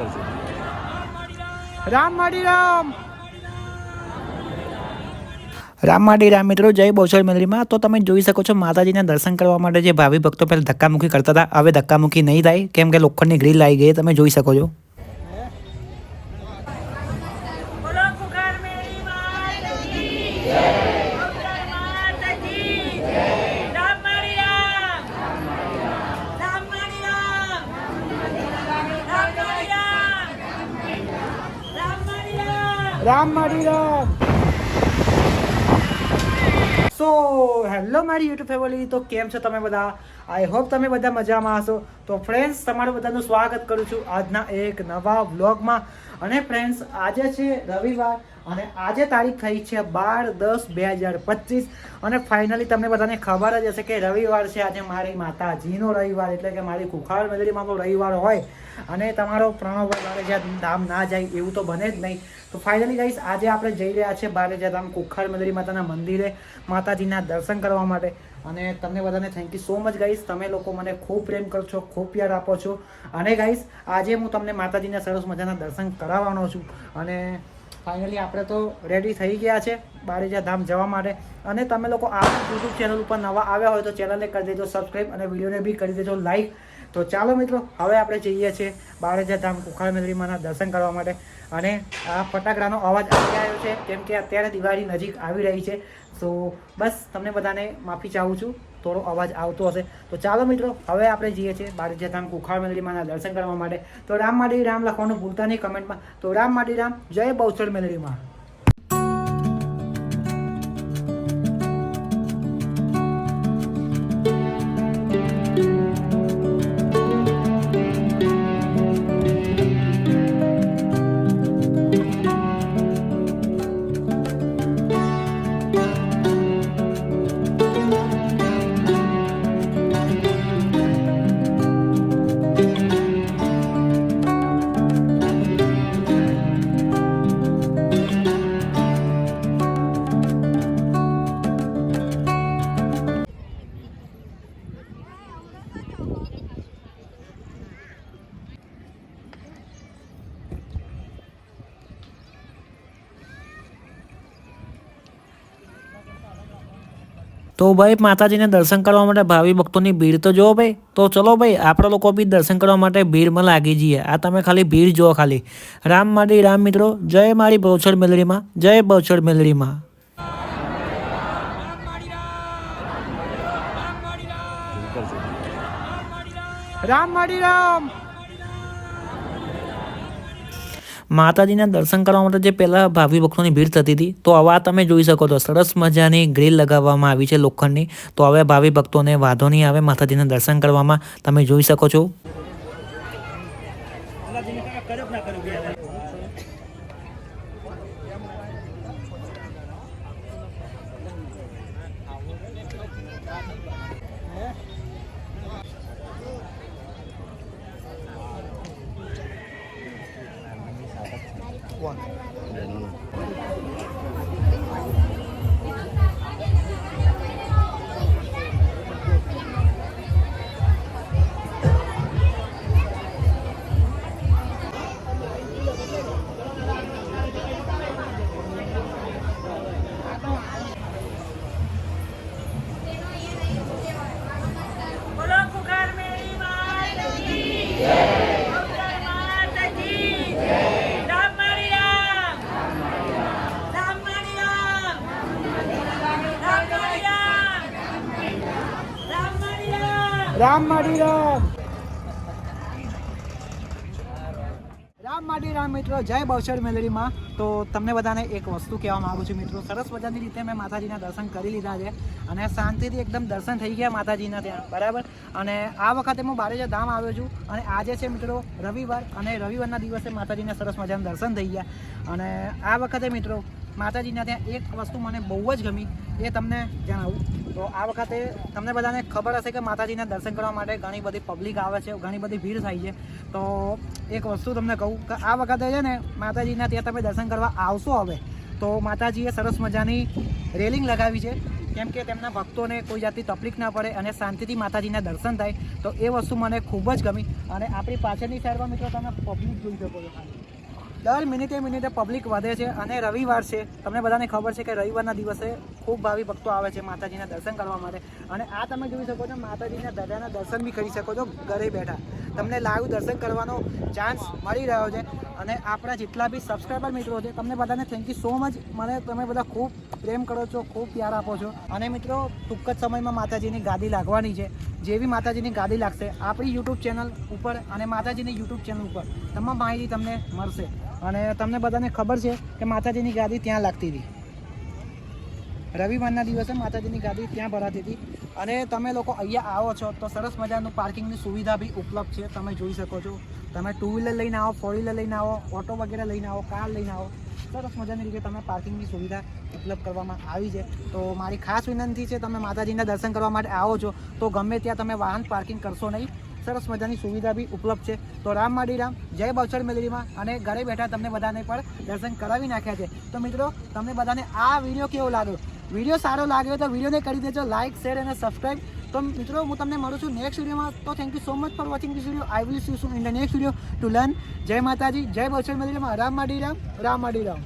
કરજો રામ માડી રામ. રામમાડી રામ મિત્રો જય બૌસળ મંદિરમાં તો તમે જોઈ શકો છો માતાજીના દર્શન કરવા માટે જે ભાવિ ભક્તો પહેલાં ધક્કામુખી કરતા હતા. હવે ધક્કામુખી નહીં થાય. કેમ કે લોખંડની ગ્રીલ આવી ગઈ તમે જોઈ શકો છો. રામ મારી રામ. સો હેલો મારી યુટ્યુબ ફેમિલી તો કેમ છો તમે બધા? આઈ હોપ તમે બધા મજામાં હશો. તો ફ્રેન્ડ્સ તમારું બધાનું સ્વાગત કરું છું આજના એક નવા વ્લોગમાં અને ફ્રેન્ડ્સ આજે છે રવિવાર અને આજે તારીખ થઈ છે બાર દસ બે હજાર પચીસ. અને ફાઇનલી તમને બધાને ખબર જ હશે કે રવિવાર છે. આજે મારી માતાજીનો રવિવાર, એટલે કે મારી કુખાર મેદરીમાં તો રવિવાર હોય અને તમારો પ્રણવ બારેજા ધામ ના જાય એવું તો બને જ નહીં. તો ફાઇનલી ગાઈસ આજે આપણે જઈ રહ્યા છીએ બારેજા ધામ કુખાર મેદરી માતાના મંદિરે માતાજીના દર્શન કરવા માટે. અને તમને બધાને thank you so much guys તમે લોકો મને ખૂબ પ્રેમ કરો છો, ખૂબ પ્યાર આપો છો. અને ગાઈસ આજે હું તમને માતાજીના સરસ મજાના દર્શન કરાવવાનો છું. અને ફાઇનલી આપણે તો રેડી થઈ ગયા છે, બારેજા ધામ જવા માટે. અને તમે લોકો આ યુટ્યુબ ચેનલ ઉપર નવા આવ્યા હોય તો ચેનલને કરી દેજો સબસ્ક્રાઈબ અને વિડીયોને બી કરી દેજો લાઈક તો ચાલો મિત્રો, હવે આપણે જઈએ છીએ બાળજા ધામ કુખાળ મંદિરમાંના દર્શન કરવા માટે. અને આ ફટાકડાનો અવાજ આવી રહ્યો છે, કેમ કે અત્યારે દિવાળી નજીક આવી રહી છે. તો બસ, તમને બધાને માફી ચાહું છું, થોડો અવાજ આવતો હશે. તો ચાલો મિત્રો, હવે આપણે જઈએ છીએ બારેજા ધામ કુખાર મેલડીમાંના દર્શન કરવા માટે. તો રામ માટી રામ લખવાનું ભૂલતા નહીં કમેન્ટમાં. તો રામ માટી રામ, જય બૌસળ મેલડીમાં. તો ભાઈ માતાજીને દર્શન કરવા માટે ભાવિ ભક્તોની ભીડ તો જુઓ ભાઈ, તો ચલો ભાઈ, આપણે લોકો બી દર્શન કરવા માટે ભીડમાં લાગી જઈએ. આ તમે ખાલી ભીડ જુઓ ખાલી. રામ માડી રામ મિત્રો, જય મારી બહુચર મેલડીમાં, જય બહુચર મેલડીમાં. રામ માડી રામ! માતાજીના દર્શન કરવા માટે જે પહેલાં ભાવિ ભક્તોની ભીડ થતી હતી, તો હવે તમે જોઈ શકો છો, સરસ મજાની ગ્રીલ લગાવવામાં આવી છે લોખંડની. તો હવે ભાવિ ભક્તોને વાંધો નહીં આવે માતાજીના દર્શન કરવામાં. તમે જોઈ શકો છો. One. Ayan, ano. રામ માડી રામ રામ માડી રામ મિત્રો, જય બહુચર મેલડીમાં. તો તમને બધાને એક વસ્તુ કહેવા માગું છું મિત્રો, સરસ મજાની રીતે મેં માતાજીના દર્શન કરી લીધા છે અને શાંતિથી એકદમ દર્શન થઈ ગયા માતાજીના ત્યાં, બરાબર? અને આ વખતે હું બારેજા ધામ આવ્યો છું અને આજે છે મિત્રો રવિવાર અને રવિવારના દિવસે માતાજીના સરસ મજાના દર્શન થઈ ગયા. અને આ વખતે મિત્રો માતાજીના ત્યાં એક વસ્તુ મને બહુ જ ગમી, એ તમને જણાવું. તો આ વખતે તમને બધાને ખબર હશે કે માતાજીના દર્શન કરવા માટે ઘણી બધી પબ્લિક આવે છે, ઘણી બધી ભીડ થાય છે. તો એક વસ્તુ તમને કહું કે આ વખતે છે ને માતાજીના ત્યાં તમે દર્શન કરવા આવશો હવે, તો માતાજીએ સરસ મજાની રેલિંગ લગાવી છે. કેમ કે તેમના ભક્તોને કોઈ જાતની તકલીફ ના પડે અને શાંતિથી માતાજીના દર્શન થાય, તો એ વસ્તુ મને ખૂબ જ ગમી. અને આપણી પાછળની સાઈડમાં મિત્રો તમે પબ્લિક જોઈ શકો છો દર મિનિટે મિનિટે પબ્લિક વધે છે અને રવિવાર છે. તમને બધાને ખબર છે કે રવિવારના દિવસે ખૂબ ભાવિ ભક્તો આવે છે માતાજીના દર્શન કરવા માટે. અને આ તમે જોઈ શકો છો, માતાજીના દરિયાના દર્શન બી કરી શકો છો, ઘરે બેઠા. તમને લાઈવ દર્શન કરવાનો ચાન્સ મળી રહ્યો છે. અને આપણા જેટલા બી સબસ્ક્રાઈબર મિત્રો છે, તમને બધાને થેન્ક યુ સો મચ મને તમે બધા ખૂબ પ્રેમ કરો છો, ખૂબ પ્યાર આપો છો. અને મિત્રો, ટૂંક જ સમયમાં માતાજીની ગાદી લાગવાની છે. જેવી માતાજીની ગાદી લાગશે, આપણી યુટ્યુબ ચેનલ ઉપર અને માતાજીની યુટ્યુબ ચેનલ ઉપર. તમામ માહિતી તમને મળશે. અને તમને બધાને ખબર છે કે માતાજીની ગાદી ત્યાં લાગતી હતી. રવિવારના દિવસે માતાજીની ગાદી ત્યાં ભરાતી હતી. અને તમે લોકો અહીંયા આવો છો તો સરસ મજાનું પાર્કિંગની સુવિધા બી ઉપલબ્ધ છે. તમે જોઈ શકો છો. તમે ટુ વ્હીલર લઈને આવો ફોર વ્હીલર લઈને આવો ઓટો વગેરે લઈને આવો કાર લઈને આવો. સરસ મજાની રીતે તમે પાર્કિંગની સુવિધા ઉપલબ્ધ કરવામાં આવી છે. તો મારી ખાસ વિનંતી છે, તમે માતાજીના દર્શન કરવા માટે આવો છો, તો ગમે ત્યાં તમે વાહન પાર્કિંગ કરશો નહીં. સરસ મજાની સુવિધા બી ઉપલબ્ધ છે. તો રામ માડી રામ, જય બવછડ મેલરીમાં અને ઘરે બેઠા તમને બધાને પણ દર્શન કરાવી નાખ્યા છે. તો મિત્રો, તમને બધાને આ વીડિયો કેવો લાગ્યો? વીડિયો સારો લાગ્યો તો વિડીયોને કરી દેજો લાઇક શેર અને સબસ્ક્રાઈબ તો મિત્રો, હું તમને મળું છું નેક્સ્ટ વિડીયોમાં તો thank you so much for watching this video I will see you in the next video to learn જય માતાજી, જય બવછડ મેલરીમાં. રામ માડી રામ રામ માડી રામ.